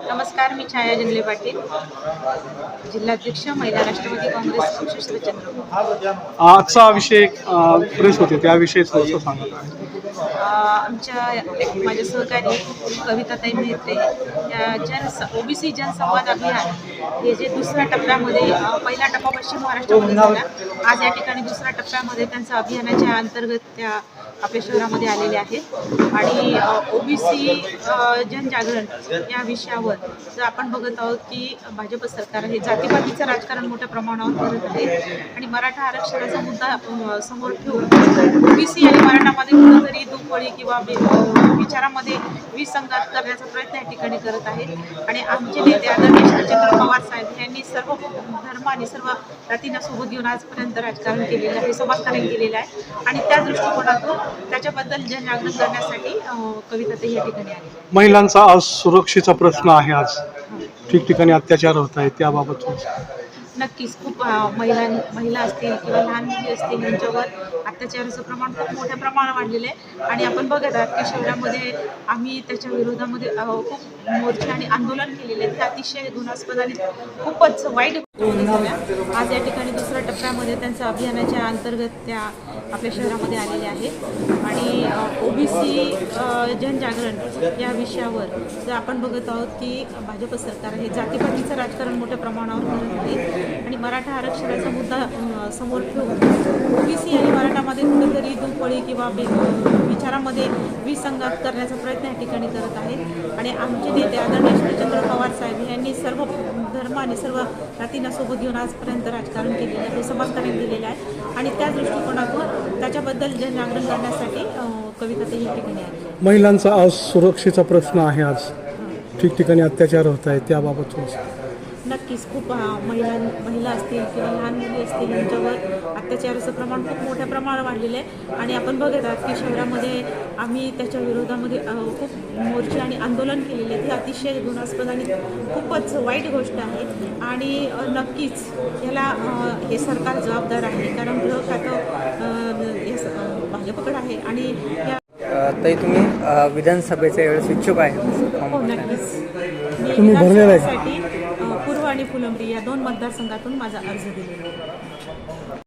नमस्कार मी छाया जंगले पाटील. जिल्हाध्यक्ष महिला राष्ट्रवादी काँग्रेस पक्ष चंद्रपूर आजचा विषय प्रेस होते त्याविषयी थोडंसं सांगत आमच्या एक माझे सहकारी कविताताई मेहत्रे या जन ओबीसी जनसंवाद अभियान हे जे दुसऱ्या टप्प्यामध्ये पहिला टप्पा पश्चिम महाराष्ट्रामध्ये झाला. आज या ठिकाणी दुसऱ्या टप्प्यामध्ये त्यांच्या अभियानाच्या अंतर्गत त्या आपल्या शहरामध्ये आलेले आहेत. आणि ओबीसी जनजागरण या विषयावर जर आपण बघत आहोत की भाजप सरकार हे जातीपातीचं राजकारण मोठ्या प्रमाणावर करत आहे. आणि मराठा आरक्षणाचा मुद्दा समोर ठेवून ओबीसी किंवा विचारामध्ये विसंगात करण्याचा प्रयत्न या ठिकाणी करत आहेत. आणि आमचे नेते आदरणीय शरदचंद्र पवार साहेब यांनी सर्व धर्म आणि सर्व जातींना सोबत घेऊन आजपर्यंत राजकारण केलेलं आहे समाजकारण केलेलं आहे. आणि त्या दृष्टिकोनातून त्याच्याबद्दल जनजागृत करण्यासाठी कविता ते या ठिकाणी आली महिलांचा आज सुरक्षेचा प्रश्न आहे आज. ठिकठिकाणी अत्याचार होत आहे त्याबाबत थोडंसं. नक्कीच खूप महिला महिला असतील किंवा लहान मुली असतील यांच्यावर अत्याचाराचं प्रमाण खूप मोठ्या प्रमाणात वाढलेलं आहे. आणि आपण बघत आहात की शहरामध्ये आम्ही त्याच्या विरोधामध्ये खूप मोर्चे आणि आंदोलन केलेले आहेत ते अतिशय गुणास्पद आणि खूपच वाईट आज या ठिकाणी दुसऱ्या टप्प्यामध्ये त्यांच्या अभियानाच्या अंतर्गत त्या आपल्या शहरामध्ये आलेल्या आहेत. आणि ओबीसी जनजागरण या विषयावर जर आपण बघत आहोत की भाजप सरकार हे जातीपातीचं राजकारण मोठ्या प्रमाणावर करत आहे. आणि मराठा आरक्षणाचा मुद्दा समोर ठेवून ओबीसी आणि मराठामध्ये कुठेतरी किंवा विचारामध्ये विसंगात करण्याचा प्रयत्न या ठिकाणी करत आहेत. आणि आमचे नेते आदरणीय शरदचंद्र पवार साहेब यांनी सर्व धर्म आणि सर्व जातींना सोबत घेऊन आजपर्यंत राजकारण केलेलं आहे समाजकारण केलेलं आहे. आणि त्या दृष्टिकोनातून त्याच्याबद्दल जनजागरण करण्यासाठी कविता ते या ठिकाणी आहे महिलांचा आज सुरक्षेचा प्रश्न आहे आज. ठिकठिकाणी अत्याचार होत आहे त्याबाबत थोडंसं. नक्कीच खूप महिला महिला असतील किंवा लहान मुली असतील यांच्यावर अत्याचाराचं प्रमाण खूप मोठ्या प्रमाणात वाढलेलं आहे. आणि आपण बघत आहात की शहरामध्ये आम्ही त्याच्या विरोधामध्ये खूप मोर्चे आणि आंदोलन केलेले आहेत. हे अतिशय गुणास्पद आणि खूपच वाईट गोष्ट आहे. आणि नक्कीच याला अ, हे सरकार जबाबदार आहे. कारण गृह खातं हे भाजपकडे आहे. आणि ताई तुम्ही विधानसभेच्या वेळेस इच्छुक आहे? हो तुम्ही भरलेला आहे. आणि फुलंबरी या दोन मतदारसंघातून माझा अर्ज दिलेला